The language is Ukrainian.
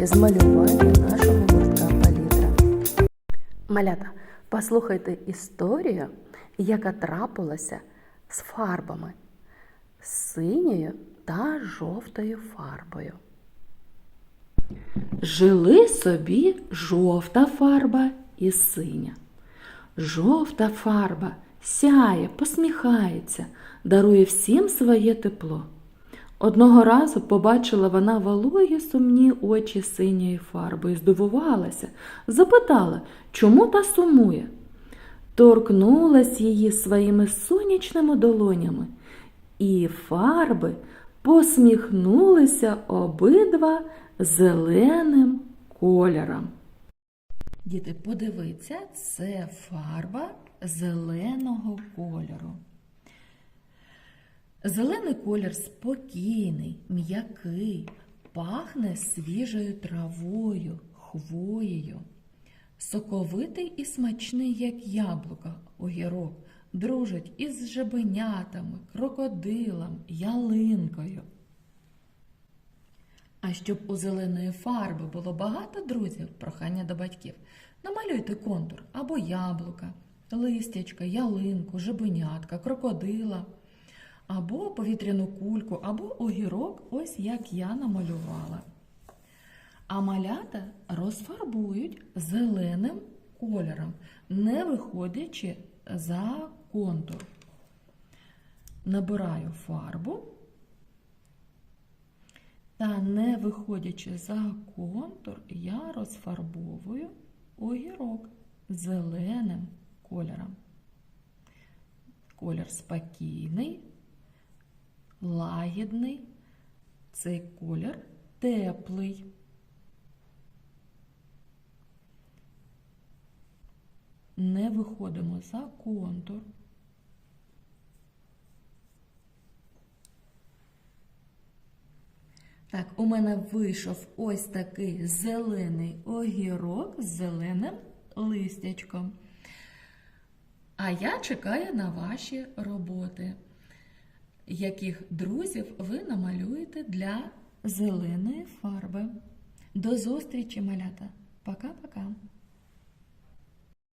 для нашого гуртка палітра. Малята, послухайте історію, яка трапилася з фарбами синьою та жовтою фарбою. Жили собі жовта фарба і синя. Жовта фарба сяє, посміхається, дарує всім своє тепло. Одного разу побачила вона вологі сумні очі синьої фарби і здивувалася, запитала, чому та сумує. Торкнулась її своїми сонячними долонями, і фарби посміхнулися обидва зеленим кольором. Діти, подивіться, це фарба зеленого кольору. Зелений колір спокійний, м'який, пахне свіжою травою, хвоєю. Соковитий і смачний, як яблука, огірок, дружить із жабенятами, крокодилом, ялинкою. А щоб у зеленої фарби було багато друзів, прохання до батьків, намалюйте контур або яблука, листячка, ялинку, жабенятка, крокодила, або повітряну кульку, або огірок, ось як я намалювала. А малята розфарбують зеленим кольором, не виходячи за контур. Набираю фарбу та не виходячи за контур, я розфарбовую огірок зеленим кольором. Колір спокійний, лагідний, цей колір теплий. Не виходимо за контур. Так, у мене вийшов ось такий зелений огірок з зеленим листячком. А я чекаю на ваші роботи, яких друзів ви намалюєте для зеленої фарби. До зустрічі, малята! Пока-пока!